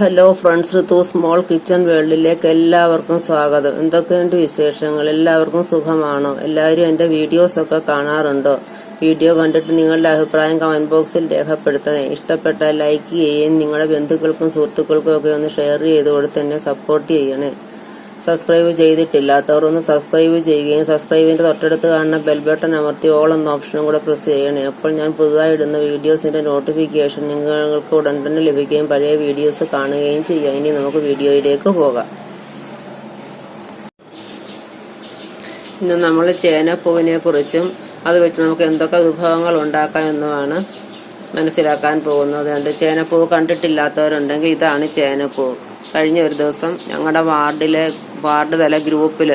Hello friends Ritu small kitchen വേൾഡിലേക്ക് എല്ലാവർക്കും സ്വാഗതം. എന്തൊക്കെയുണ്ട് വിശേഷങ്ങൾ? എല്ലാവർക്കും സുഖമാണോ? എല്ലാവരും എന്റെ വീഡിയോസൊക്കെ കാണാറുണ്ടോ? വീഡിയോ കണ്ടിട്ട് നിങ്ങളുടെ അഭിപ്രായം കമന്റ് ബോക്സിൽ രേഖപ്പെടുത്തണേ. ഇഷ്ടപ്പെട്ട ലൈക്ക് ചെയ്യുകയും നിങ്ങളുടെ ബന്ധുക്കൾക്കും സുഹൃത്തുക്കൾക്കും ഒക്കെ ഒന്ന് ഷെയർ ചെയ്ത് കൊടുത്ത് എന്നെ സപ്പോർട്ട് ചെയ്യണേ. സബ്സ്ക്രൈബ് ചെയ്തിട്ടില്ലാത്തവർ ഒന്ന് സബ്സ്ക്രൈബ് ചെയ്യുകയും സബ്സ്ക്രൈബിന്റെ തൊട്ടടുത്ത് കാണുന്ന ബെൽ ബട്ടൺ അമർത്തി ഓൾ എന്ന ഓപ്ഷനും കൂടെ പ്രസ് ചെയ്യണേ. അപ്പോൾ ഞാൻ പുതുതായി ഇടുന്ന വീഡിയോസിന്റെ നോട്ടിഫിക്കേഷൻ നിങ്ങൾക്ക് ഉടൻ തന്നെ ലഭിക്കുകയും പഴയ വീഡിയോസ് കാണുകയും ചെയ്യാം. ഇനി നമുക്ക് വീഡിയോയിലേക്ക് പോകാം. ഇന്ന് നമ്മൾ ചേനപ്പൂവിനെ കുറിച്ചും അത് വെച്ച് നമുക്ക് എന്തൊക്കെ വിഭവങ്ങൾ ഉണ്ടാക്കാം എന്നുമാണ് മനസ്സിലാക്കാൻ പോകുന്നത്. അതുകൊണ്ട് ചേനപ്പൂവ് കണ്ടിട്ടില്ലാത്തവരുണ്ടെങ്കിൽ ഇതാണ് ചേനപ്പൂവ്. കഴിഞ്ഞ ഒരു ദിവസം ഞങ്ങളുടെ വാർഡിലെ വാർഡ് തല ഗ്രൂപ്പിൽ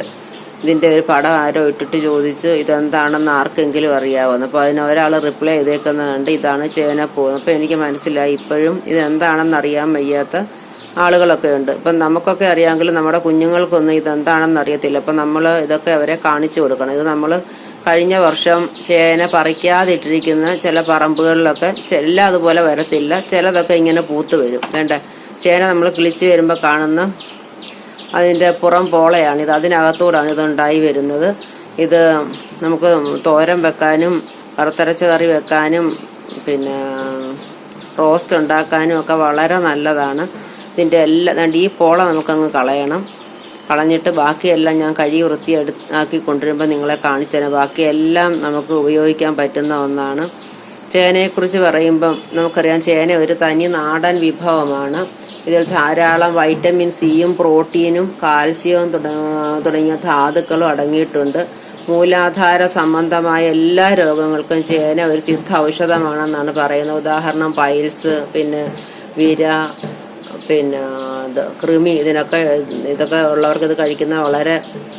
ഇതിന്റെ ഒരു പടം ആരോ ഇട്ടിട്ട് ചോദിച്ചു ഇതെന്താണെന്ന് ആർക്കെങ്കിലും അറിയാവുന്നു. അപ്പോൾ അതിന് ഒരാൾ റിപ്ലൈ ചെയ്തേക്കുന്നത് കണ്ട് ഇതാണ് ചേനപ്പൂവ് അപ്പോൾ എനിക്ക് മനസ്സിലായി ഇപ്പോഴും ഇതെന്താണെന്ന് അറിയാൻ വയ്യാത്ത ആളുകളൊക്കെ ഉണ്ട്. ഇപ്പം നമുക്കൊക്കെ അറിയാമെങ്കിലും നമ്മുടെ കുഞ്ഞുങ്ങൾക്കൊന്നും ഇതെന്താണെന്ന് അറിയത്തില്ല. അപ്പം നമ്മൾ ഇതൊക്കെ അവരെ കാണിച്ചു കൊടുക്കണം. ഇത് നമ്മൾ കഴിഞ്ഞ വർഷം ചേന പറിക്കാതിട്ടിരിക്കുന്ന ചില പറമ്പുകളിലൊക്കെ എല്ലാം അതുപോലെ വരത്തില്ല. ചിലതൊക്കെ ഇങ്ങനെ പൂത്ത് വരും. വേണ്ട ചേന നമ്മൾ കിളിച്ച് വരുമ്പോൾ കാണുന്ന അതിന്റെ പുറം പോളയാണ്. ഇത് അതിനകത്തൂടാണ് ഇതുണ്ടായി വരുന്നത്. ഇത് നമുക്ക് തോരൻ വെക്കാനും വറുത്തരച്ച കറി വെക്കാനും പിന്നെ റോസ്റ്റ് ഉണ്ടാക്കാനും ഒക്കെ വളരെ നല്ലതാണ്. ഇതിന്റെ എല്ലാ ഈ പോള നമുക്കങ്ങ് കളയണം. കളഞ്ഞിട്ട് ബാക്കിയെല്ലാം ഞാൻ കഴുകി വൃത്തി ആക്കി കൊണ്ടുവരുമ്പോൾ നിങ്ങളെ കാണിച്ചു തരാം. ബാക്കിയെല്ലാം നമുക്ക് ഉപയോഗിക്കാൻ പറ്റുന്ന ഒന്നാണ്. ചേനയെക്കുറിച്ച് പറയുമ്പം നമുക്കറിയാം ചേന ഒരു തനി നാടൻ വിഭവമാണ്. ഇതിൽ ധാരാളം വൈറ്റമിൻ സിയും പ്രോട്ടീനും കാൽസ്യവും തുടങ്ങിയ ധാതുക്കളും അടങ്ങിയിട്ടുണ്ട്. മൂലാധാര സംബന്ധമായ എല്ലാ രോഗങ്ങൾക്കും ചേന ഒരു സിദ്ധ ഔഷധമാണെന്നാണ് പറയുന്നത്. ഉദാഹരണം പൈൽസ് പിന്നെ വിര പിന്നെ കൃമി ഇതിനൊക്കെ ഇതൊക്കെ ഉള്ളവർക്ക് ഇത് കഴിക്കുന്നത് വളരെ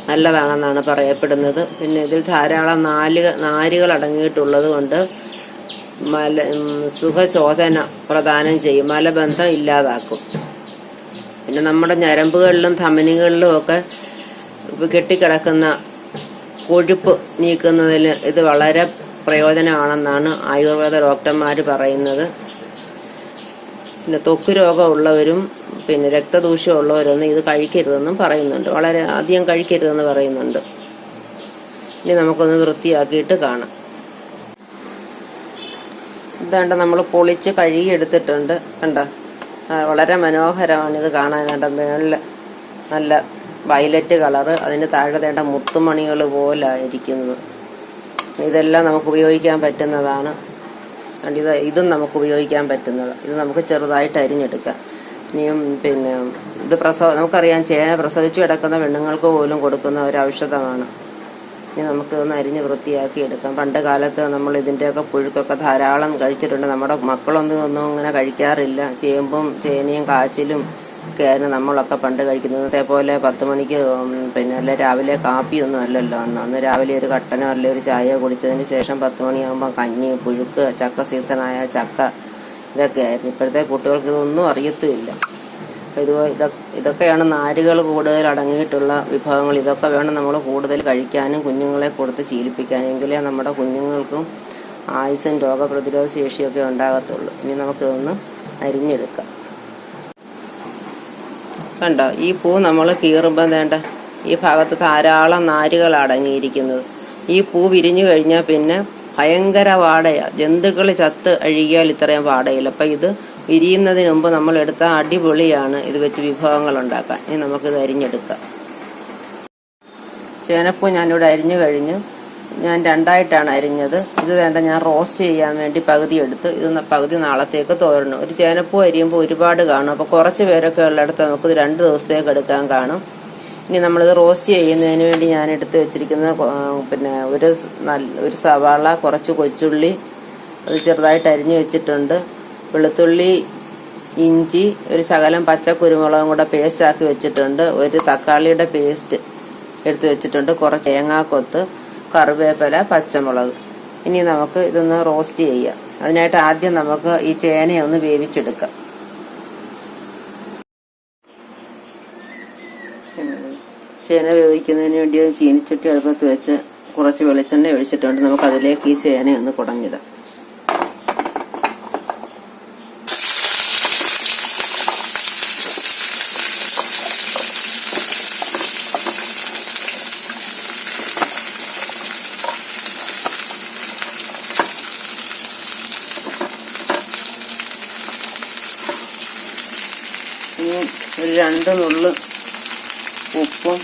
നല്ലതാണെന്നാണ് പറയപ്പെടുന്നത്. പിന്നെ ഇതിൽ ധാരാളം നാല് നാരുകൾ അടങ്ങിയിട്ടുള്ളത് കൊണ്ട് മല സുഖശോധന പ്രദാനം ചെയ്യും. മലബന്ധം ഇല്ലാതാക്കും. പിന്നെ നമ്മുടെ ഞരമ്പുകളിലും ധമനികളിലും ഒക്കെ കെട്ടിക്കിടക്കുന്ന കൊഴുപ്പ് നീക്കുന്നതിൽ ഇത് വളരെ പ്രയോജനമാണെന്നാണ് ആയുർവേദ ഡോക്ടർമാർ പറയുന്നത്. പിന്നെ ത്വക്ക് രോഗമുള്ളവരും പിന്നെ രക്തദൂഷ്യമുള്ളവരൊന്നും ഇത് കഴിക്കരുതെന്നും പറയുന്നുണ്ട്. വളരെ അധികം കഴിക്കരുതെന്ന് പറയുന്നുണ്ട്. ഇനി നമുക്കൊന്ന് വൃത്തിയാക്കിയിട്ട് കാണാം. ഇതാണ്ട് നമ്മൾ പൊളിച്ച് കഴുകി എടുത്തിട്ടുണ്ട്. കണ്ട? വളരെ മനോഹരമാണ് ഇത് കാണാൻ. കണ്ട? മേളിൽ നല്ല വയലറ്റ് കളറ്. അതിന് താഴെ തേണ്ട മുത്തുമണികൾ പോലായിരിക്കുന്നത്. ഇതെല്ലാം നമുക്ക് ഉപയോഗിക്കാൻ പറ്റുന്നതാണ്. ഇത് ഇതും നമുക്ക് ഉപയോഗിക്കാൻ പറ്റുന്നത്. ഇത് നമുക്ക് ചെറുതായിട്ട് അരിഞ്ഞെടുക്കാം ഇനിയും പിന്നെ ഇത് പ്രസവ നമുക്കറിയാം ചേന പ്രസവിച്ചു കിടക്കുന്ന പെണ്ണുങ്ങൾക്ക് പോലും കൊടുക്കുന്ന ഒരു ഔഷധമാണ്. ഇനി നമുക്ക് ഒന്ന് അരിഞ്ഞ് വൃത്തിയാക്കി എടുക്കാം. പണ്ട് കാലത്ത് നമ്മൾ ഇതിന്റെയൊക്കെ പുഴുക്കൊക്കെ ധാരാളം കഴിച്ചിട്ടുണ്ട്. നമ്മുടെ മക്കളൊന്നും ഒന്നും ഇങ്ങനെ കഴിക്കാറില്ല. ചേമ്പും ചേനയും കാച്ചിലും ഒക്കെയായിരുന്നു നമ്മളൊക്കെ പണ്ട് കഴിക്കുന്നത്. പോലെ പത്ത് മണിക്ക് പിന്നെ അല്ല രാവിലെ കാപ്പിയൊന്നും അല്ലല്ലോ. അന്ന് അന്ന് രാവിലെ ഒരു കട്ടനോ അല്ലെ ഒരു ചായ കുടിച്ചതിന് ശേഷം പത്ത് മണിയാകുമ്പോൾ കഞ്ഞി പുഴുക്ക് ചക്ക സീസണായ ചക്ക ഇതൊക്കെയായിരുന്നു. ഇപ്പോഴത്തെ കുട്ടികൾക്ക് ഇതൊന്നും അറിയത്തുമില്ല. അപ്പോൾ ഇത് ഇതൊക്കെയാണ് നാരുകൾ കൂടുതൽ അടങ്ങിയിട്ടുള്ള വിഭവങ്ങൾ. ഇതൊക്കെ വേണം നമ്മൾ കൂടുതൽ കഴിക്കാനും കുഞ്ഞുങ്ങളെ കൊടുത്ത് ശീലിപ്പിക്കാനും. എങ്കിലേ നമ്മുടെ കുഞ്ഞുങ്ങൾക്കും ആയുസും രോഗപ്രതിരോധ ശേഷിയൊക്കെ ഉണ്ടാകത്തുള്ളൂ. ഇനി നമുക്കിതൊന്ന് അരിഞ്ഞെടുക്കാം. കണ്ടോ? ഈ പൂ നമ്മൾ കീറുമ്പോൾ വേണ്ട. ഈ ഭാഗത്ത് ധാരാളം നാരുകൾ അടങ്ങിയിരിക്കുന്നത്. ഈ പൂ വിരിഞ്ഞു കഴിഞ്ഞാൽ പിന്നെ ഭയങ്കര വാടയാണ് ജന്തുക്കൾ ചത്ത് അഴുകിയാൽ ഇത്രയും വാടയില്ല. അപ്പം ഇത് വിരിയുന്നതിന് മുമ്പ് നമ്മൾ എടുത്ത അടിപൊളിയാണ് ഇത് വെച്ച് വിഭവങ്ങൾ ഉണ്ടാക്കാൻ. ഇനി നമുക്കിത് അരിഞ്ഞെടുക്കാം. ചേനപ്പൂ ഞാനിവിടെ അരിഞ്ഞു കഴിഞ്ഞ് ഞാൻ രണ്ടായിട്ടാണ് അരിഞ്ഞത്. ഇത് വേണ്ട ഞാൻ റോസ്റ്റ് ചെയ്യാൻ വേണ്ടി പകുതി എടുത്ത് ഇത് പകുതി നാളത്തേക്ക് തോരണം. ഒരു ചേനപ്പൂ അരിയുമ്പോൾ ഒരുപാട് കാണും. അപ്പോൾ കുറച്ച് പേരൊക്കെ ഉള്ളിടത്ത് നമുക്കിത് രണ്ട് ദിവസത്തേക്ക് എടുക്കാൻ കാണും. ഇനി നമ്മളിത് റോസ്റ്റ് ചെയ്യുന്നതിന് വേണ്ടി ഞാൻ എടുത്ത് വെച്ചിരിക്കുന്നത് പിന്നെ ഒരു നല്ല ഒരു സവാള കുറച്ച് കൊച്ചുള്ളി അത് ചെറുതായിട്ട് അരിഞ്ഞു വെച്ചിട്ടുണ്ട്. വെളുത്തുള്ളി ഇഞ്ചി ഒരു ശകലം പച്ച കുരുമുളകും കൂടെ പേസ്റ്റ് ആക്കി വെച്ചിട്ടുണ്ട്. ഒരു തക്കാളിയുടെ പേസ്റ്റ് എടുത്തു വെച്ചിട്ടുണ്ട്. കുറച്ച് തേങ്ങാക്കൊത്ത് കറിവേപ്പില പച്ചമുളക്. ഇനി നമുക്ക് ഇതൊന്ന് റോസ്റ്റ് ചെയ്യാം. അതിനായിട്ട് ആദ്യം നമുക്ക് ഈ ചേന ഒന്ന് വേവിച്ചെടുക്കാം. ചേന വേവിക്കുന്നതിന് വേണ്ടി ചീനിച്ചട്ടി അടുപ്പത്ത് വെച്ച് കുറച്ച് വെളിച്ചെണ്ണ ഒഴിച്ചിട്ടുണ്ട്. നമുക്ക് അതിലേക്ക് ഈ ചേന ഒന്ന് കുടഞ്ഞിടാം ഒരു രണ്ട് നുള്ള് ഉപ്പും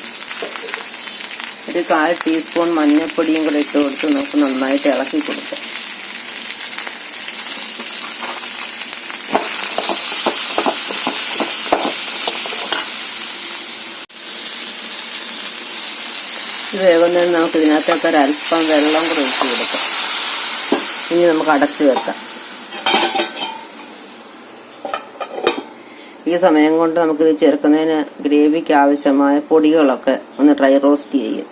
ഒരു കാൽ ടീസ്പൂൺ മഞ്ഞൾപ്പൊടിയും കൂടെ ഇട്ട് കൊടുത്ത് നമുക്ക് നന്നായിട്ട് ഇളക്കി കൊടുക്കാം. ഇത് വേകുന്നതിന് നമുക്ക് ഇതിനകത്തേക്കൊരൽപ്പം അല്പം വെള്ളം കൂടെ ഒഴിച്ച് കൊടുക്കാം. ഇനി നമുക്ക് അടച്ചു വെക്കാം. ഈ സമയം കൊണ്ട് നമുക്കിത് ചേർക്കുന്നതിന് ഗ്രേവിക്ക് ആവശ്യമായ പൊടികളൊക്കെ ഒന്ന് ഡ്രൈ റോസ്റ്റ് ചെയ്യും.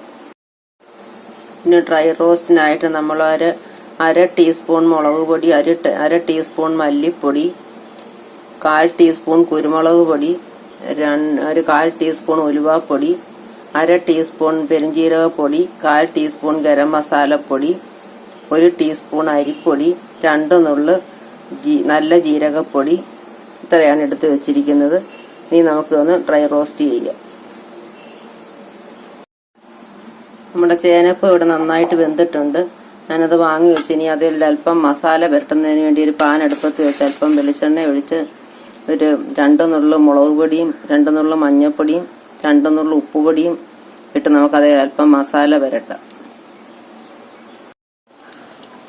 പിന്നെ ഡ്രൈ റോസ്റ്റിനായിട്ട് നമ്മൾ ഒരു അര ടീസ്പൂൺ മുളക് പൊടി അര അര ടീസ്പൂൺ മല്ലിപ്പൊടി കാൽ ടീസ്പൂൺ കുരുമുളക് പൊടി ഒരു കാൽ ടീസ്പൂൺ ഉലുവാപ്പൊടി അര ടീസ്പൂൺ പെരുംജീരകപ്പൊടി കാൽ ടീസ്പൂൺ ഗരം മസാലപ്പൊടി ഒരു ടീസ്പൂൺ അരിപ്പൊടി രണ്ട് നുള്ളു നല്ല ജീരകപ്പൊടി ഇത്രയാണ് എടുത്ത് വെച്ചിരിക്കുന്നത്. ഇനി നമുക്ക് ഒന്ന് ഡ്രൈ റോസ്റ്റ് ചെയ്യാം. നമ്മുടെ ചേനപ്പ് ഇവിടെ നന്നായിട്ട് വെന്തിട്ടുണ്ട്. ഞാനത് വാങ്ങി വെച്ച്. ഇനി അതിൽ അല്പം മസാല പുരട്ടുന്നതിന് വേണ്ടി ഒരു പാൻ അടുപ്പത്ത് വെച്ച് അല്പം വെളിച്ചെണ്ണ ഒഴിച്ച് ഒരു രണ്ട് നുള്ളു മുളക് പൊടിയും രണ്ട് നുള്ളു മഞ്ഞൾപ്പൊടിയും രണ്ട് നുള്ളു ഉപ്പുപൊടിയും ഇട്ട് നമുക്കതിൽ അല്പം മസാല പുരട്ടാം.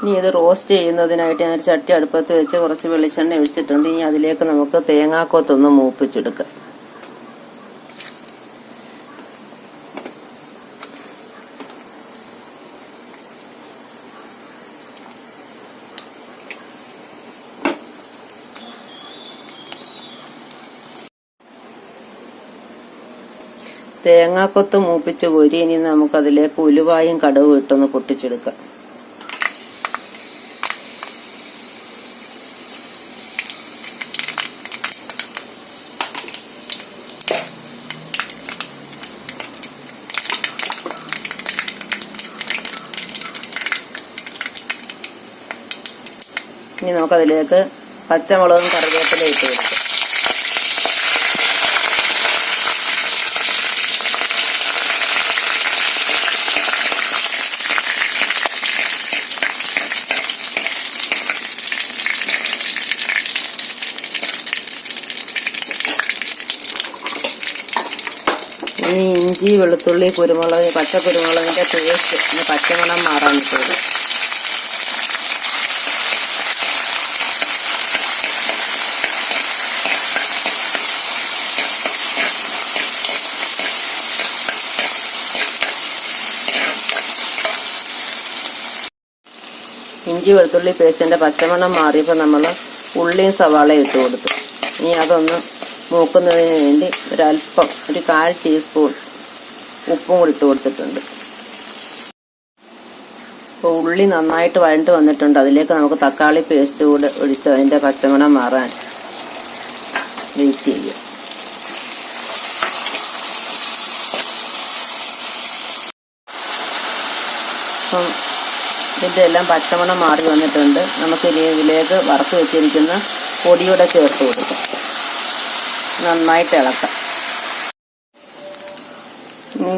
ഇനി ഇത് റോസ്റ്റ് ചെയ്യുന്നതിനായിട്ട് ഞാൻ ചട്ടി അടുപ്പത്ത് വെച്ച് കുറച്ച് വെളിച്ചെണ്ണ ഒഴിച്ചിട്ടുണ്ട്. ഇനി അതിലേക്ക് നമുക്ക് തേങ്ങാക്കൊത്തൊന്ന് മൂപ്പിച്ചെടുക്കാം. തേങ്ങാക്കൊത്ത് മൂപ്പിച്ച് കോരി ഇനി നമുക്കതിലേക്ക് ഉലുവായും കടുവും ഇട്ടൊന്ന് പൊട്ടിച്ചെടുക്കാം. ഇനി നമുക്കതിലേക്ക് പച്ചമുളകും കറിവേപ്പില ഇട്ട് കൊടുക്കാം. ഇനി ഇഞ്ചി വെളുത്തുള്ളി കുരുമുളക് പച്ച കുരുമുളകിന്റെ പേസ്റ്റ് പച്ചമണം മാറാൻ ഇട്ടത് ഇഞ്ചി വെളുത്തുള്ളി പേസ്റ്റിന്റെ പച്ചമണം മാറിയപ്പോൾ നമ്മൾ ഉള്ളിയും സവാളയും ഇട്ട് കൊടുത്തു. ഇനി അതൊന്ന് മൂക്കുന്നതിന് വേണ്ടി ഒരല്പം ഒരു കാൽ ടീസ്പൂൺ ഉപ്പും കൂടി ഇട്ട് കൊടുത്തിട്ടുണ്ട്. അപ്പോൾ ഉള്ളി നന്നായിട്ട് വഴണ്ട് വന്നിട്ടുണ്ട്. അതിലേക്ക് നമുക്ക് തക്കാളി പേസ്റ്റ് കൂടെ ഒഴിച്ച് അതിന്റെ പച്ചമണം മാറാൻ വെയിറ്റ് ചെയ്യുക. അപ്പം ഇതിന്റെ എല്ലാം പച്ചമണം മാറി വന്നിട്ടുണ്ട്. നമുക്ക് ഇനി ഇതിലേക്ക് വറുത്ത് വെച്ചിരിക്കുന്ന പൊടിയൂടെ ചേർത്ത് കൊടുക്കാം. നന്നായിട്ട് ഇളക്കാം.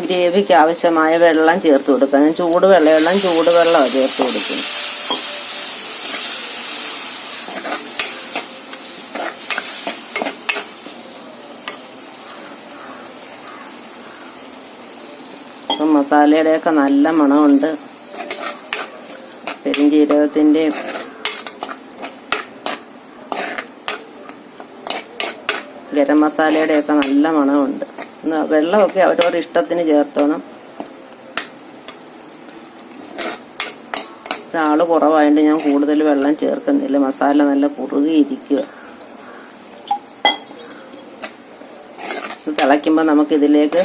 ഗ്രേവിക്ക് ആവശ്യമായ വെള്ളം ചേർത്ത് കൊടുക്കാം. ഞാൻ ചൂട് വെള്ളം ചൂടുവെള്ളമാണ് ചേർത്ത് കൊടുക്കുന്നത്. മസാലയുടെയൊക്കെ നല്ല മണമുണ്ട്. പെരുംജീരകത്തിന്റെയും ഗരം മസാലയുടെയൊക്കെ നല്ല മണമുണ്ട്. വെള്ളമൊക്കെ അവരവരുടെ ഇഷ്ടത്തിന് ചേർത്തോണം. ഒരാൾ കുറവായതുകൊണ്ട് ഞാൻ കൂടുതൽ വെള്ളം ചേർക്കുന്നില്ല. മസാല നല്ല കുറുകിയിരിക്കുക. ഇത് തിളയ്ക്കുമ്പോൾ നമുക്കിതിലേക്ക്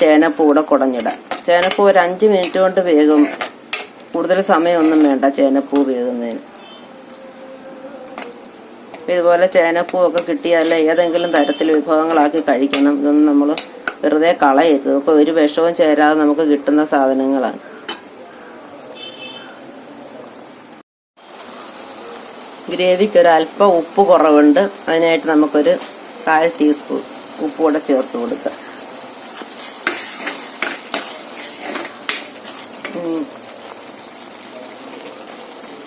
ചേനപ്പൂ കൂടെ കുടഞ്ഞിടാം. ചേനപ്പൂ ഒരു അഞ്ച് മിനിറ്റ് കൊണ്ട് വേഗം കൂടുതൽ സമയമൊന്നും വേണ്ട ചേനപ്പൂ വേകുന്നതിന് ഇതുപോലെ ചേനപ്പൂ ഒക്കെ കിട്ടിയാൽ ഏതെങ്കിലും തരത്തിൽ വിഭവങ്ങളാക്കി കഴിക്കണം. ഇതൊന്നും നമ്മൾ വെറുതെ കളയരുത്. ഇതൊക്കെ ഒരു വിഷവും ചേരാതെ നമുക്ക് കിട്ടുന്ന സാധനങ്ങളാണ്. ഗ്രേവിക്ക് ഒരു അല്പം ഉപ്പ് കുറവുണ്ട്. അതിനായിട്ട് നമുക്കൊരു കാൽ ടീസ്പൂൺ ഉപ്പ് കൂടെ ചേർത്ത് കൊടുക്കാം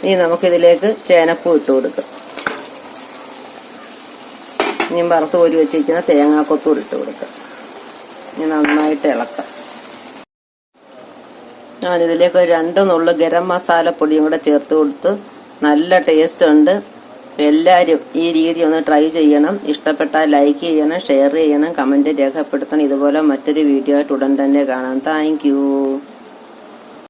ഇനി നമുക്കിതിലേക്ക് ചേനപ്പൂ ഇട്ട് കൊടുക്കാം. ഇനി വറുത്ത് കോരി വെച്ചിരിക്കുന്ന തേങ്ങാക്കൊത്തൂർ ഇട്ട് കൊടുക്കാം. ഇനി നന്നായിട്ട് ഇളക്കാം. ഞാനിതിലേക്ക് രണ്ട് നുള്ളു ഗരം മസാലപ്പൊടിയും കൂടെ ചേർത്ത് കൊടുത്ത് നല്ല ടേസ്റ്റ് ഉണ്ട്. എല്ലാവരും ഈ രീതി ഒന്ന് ട്രൈ ചെയ്യണം. ഇഷ്ടപ്പെട്ടാൽ ലൈക്ക് ചെയ്യണം ഷെയർ ചെയ്യണം കമന്റ് രേഖപ്പെടുത്തണം. ഇതുപോലെ മറ്റൊരു വീഡിയോ ആയിട്ട് ഉടൻ തന്നെ കാണാം. താങ്ക്